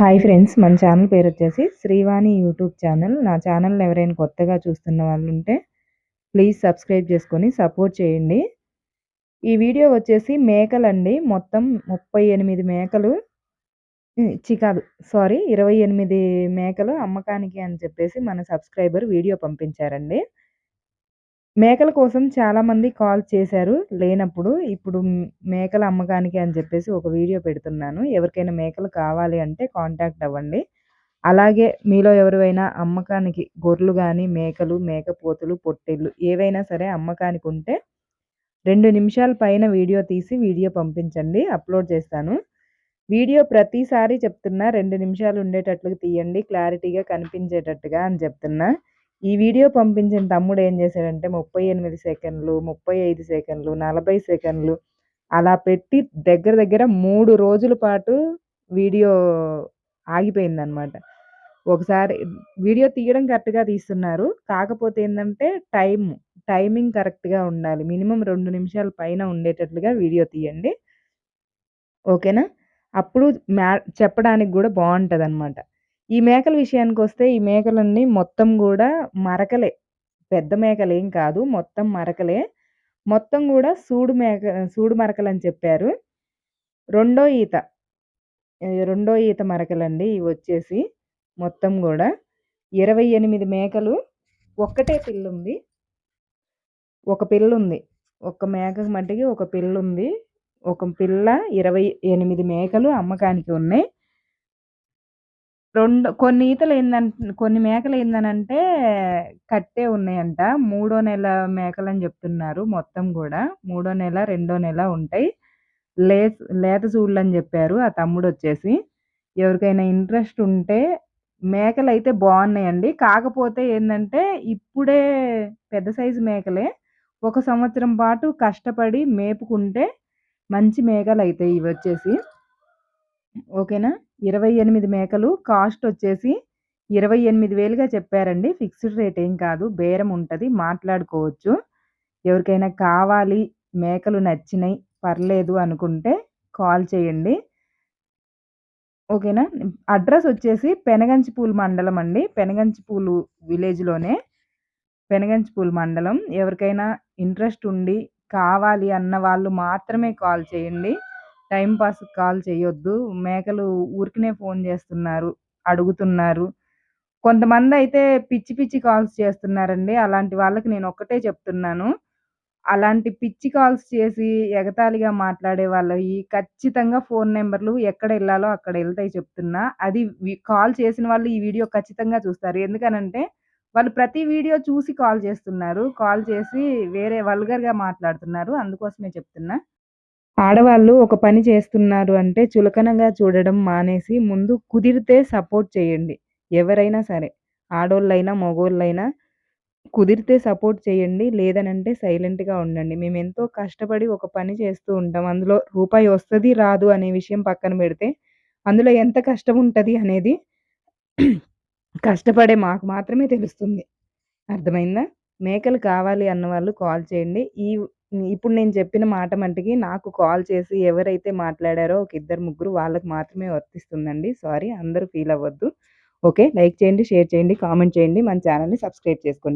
Hi friends మన channel పేరు వచ్చేసి శ్రీవాణి యూట్యూబ్ ఛానల్. నా ఛానల్ ఎవరైనా కొత్తగా చూస్తున్న వాళ్ళు ఉంటే ప్లీజ్ సబ్స్క్రైబ్ చేసుకొని సపోర్ట్ చేయండి. ఈ వీడియో వచ్చేసి మేకలండి. మొత్తం ముప్పై ఎనిమిది మేకలు. చికాదు సారీ ఇరవై ఎనిమిది మేకలు అమ్మకానికి అని చెప్పేసి మన సబ్స్క్రైబర్ వీడియో పంపించారండి. మేకల కోసం చాలామంది కాల్ చేశారు లేనప్పుడు. ఇప్పుడు మేకల అమ్మకానికి అని చెప్పేసి ఒక వీడియో పెడుతున్నాను. ఎవరికైనా మేకలు కావాలి అంటే కాంటాక్ట్ అవ్వండి. అలాగే మీలో ఎవరివైనా అమ్మకానికి గొర్రెలు కానీ మేకలు మేకపోతులు పొట్టేళ్ళు ఏవైనా సరే అమ్మకానికి ఉంటే రెండు నిమిషాల పైన వీడియో తీసి వీడియో పంపించండి. అప్లోడ్ చేస్తాను. వీడియో ప్రతిసారి చెప్తున్నా రెండు నిమిషాలు ఉండేటట్లుగా తీయండి క్లారిటీగా కనిపించేటట్టుగా అని చెప్తున్నా. ఈ వీడియో పంపించిన తమ్ముడు ఏం చేశాడంటే ముప్పై ఎనిమిది సెకండ్లు ముప్పై ఐదు సెకండ్లు నలభై సెకండ్లు అలా పెట్టి దగ్గర దగ్గర మూడు రోజుల పాటు వీడియో ఆగిపోయిందనమాట ఒకసారి వీడియో తీయడం కరెక్ట్గా తీస్తున్నారు. కాకపోతే ఏంటంటే టైం టైమింగ్ కరెక్ట్గా ఉండాలి. మినిమం రెండు నిమిషాల పైన ఉండేటట్లుగా వీడియో తీయండి. ఓకేనా? అప్పుడు మ్యా చెప్పడానికి కూడా బాగుంటుంది అనమాట ఈ మేకల విషయానికి వస్తే ఈ మేకలన్నీ మొత్తం కూడా మరకలే. పెద్ద మేకలేం కాదు మొత్తం మరకలే. మొత్తం కూడా సూడు మేక సూడు మరకలు అని చెప్పారు. రెండో ఈత. రెండో ఈత మరకలండి ఇవి వచ్చేసి మొత్తం కూడా ఇరవై ఎనిమిది మేకలు ఒక్కటే పిల్లుంది. ఒక పిల్లుంది. ఒక మేక మట్టికి ఒక పిల్లుంది. ఒక పిల్ల ఇరవై ఎనిమిది మేకలు అమ్మకానికి ఉన్నాయి. రెండు కొన్ని ఈతలు ఏందంటే కొన్ని మేకలు ఏందనంటే కట్టే ఉన్నాయంట. మూడో నెల మేకలని చెప్తున్నారు మొత్తం కూడా. మూడో నెల రెండో నెల ఉంటాయి. లే లేత చూడలని చెప్పారు ఆ తమ్ముడు వచ్చేసి ఎవరికైనా ఇంట్రెస్ట్ ఉంటే మేకలు అయితే బాగున్నాయండి. కాకపోతే ఏంటంటే ఇప్పుడే పెద్ద సైజు మేకలే. ఒక సంవత్సరం పాటు కష్టపడి మేపుకుంటే మంచి మేకలు అవుతాయి ఇవి వచ్చేసి ఓకేనా? ఇరవై ఎనిమిది మేకలు కాస్ట్ వచ్చేసి ఇరవై ఎనిమిది వేలుగా చెప్పారండి. ఫిక్స్డ్ రేట్ ఏం కాదు. బేరం ఉంటుంది. మాట్లాడుకోవచ్చు. ఎవరికైనా కావాలి మేకలు నచ్చినాయి పర్లేదు అనుకుంటే కాల్ చేయండి. ఓకేనా? అడ్రస్ వచ్చేసి పెనగంచిపూలు మండలం అండి. పెనగంచిపూలు విలేజ్లోనే పెనగంచిపూలు మండలం. ఎవరికైనా ఇంట్రెస్ట్ ఉండి కావాలి అన్న వాళ్ళు మాత్రమే కాల్ చేయండి. టైం పాస్ కాల్ చేయొద్దు. మేకలు ఊరికనే ఫోన్ చేస్తున్నారు అడుగుతున్నారు. కొంతమంది అయితే పిచ్చి పిచ్చి కాల్స్ చేస్తున్నారండి. అలాంటి వాళ్ళకి నేను ఒక్కటే చెప్తున్నాను. అలాంటి పిచ్చి కాల్స్ చేసి ఎగతాళిగా మాట్లాడే వాళ్ళవి ఖచ్చితంగా ఫోన్ నెంబర్లు ఎక్కడ వెళ్ళాలో అక్కడ వెళ్తాయి చెప్తున్నా. అది కాల్ చేసిన వాళ్ళు ఈ వీడియో ఖచ్చితంగా చూస్తారు. ఎందుకనంటే వాళ్ళు ప్రతి వీడియో చూసి కాల్ చేస్తున్నారు. కాల్ చేసి వేరే వల్గర్గా మాట్లాడుతున్నారు. అందుకోసమే చెప్తున్నా. ఆడవాళ్ళు ఒక పని చేస్తున్నారు అంటే చులకనగా చూడడం మానేసి ముందు కుదిరితే సపోర్ట్ చేయండి. ఎవరైనా సరే ఆడోళ్ళైనా మగోళ్ళైనా కుదిరితే సపోర్ట్ చేయండి. లేదనంటే సైలెంట్గా ఉండండి. మేము ఎంతో కష్టపడి ఒక పని చేస్తూ ఉంటాం. అందులో రూపాయి వస్తుంది రాదు అనే విషయం పక్కన పెడితే అందులో ఎంత కష్టం ఉంటుంది అనేది కష్టపడే మాకు మాత్రమే తెలుస్తుంది. అర్థమైందా? మేకలు కావాలి అన్న వాళ్ళు కాల్ చేయండి. ఈ ఇప్పుడు నేను చెప్పిన మాట మట్టికి నాకు కాల్ చేసి ఎవరైతే మాట్లాడారో ఒక ఇద్దరు ముగ్గురు వాళ్ళకి మాత్రమే వర్తిస్తుందండి. సారీ అందరూ ఫీల్ అవ్వద్దు. ఓకే లైక్ చేయండి షేర్ చేయండి కామెంట్ చేయండి. మన ఛానల్ని సబ్స్క్రైబ్ చేసుకోండి.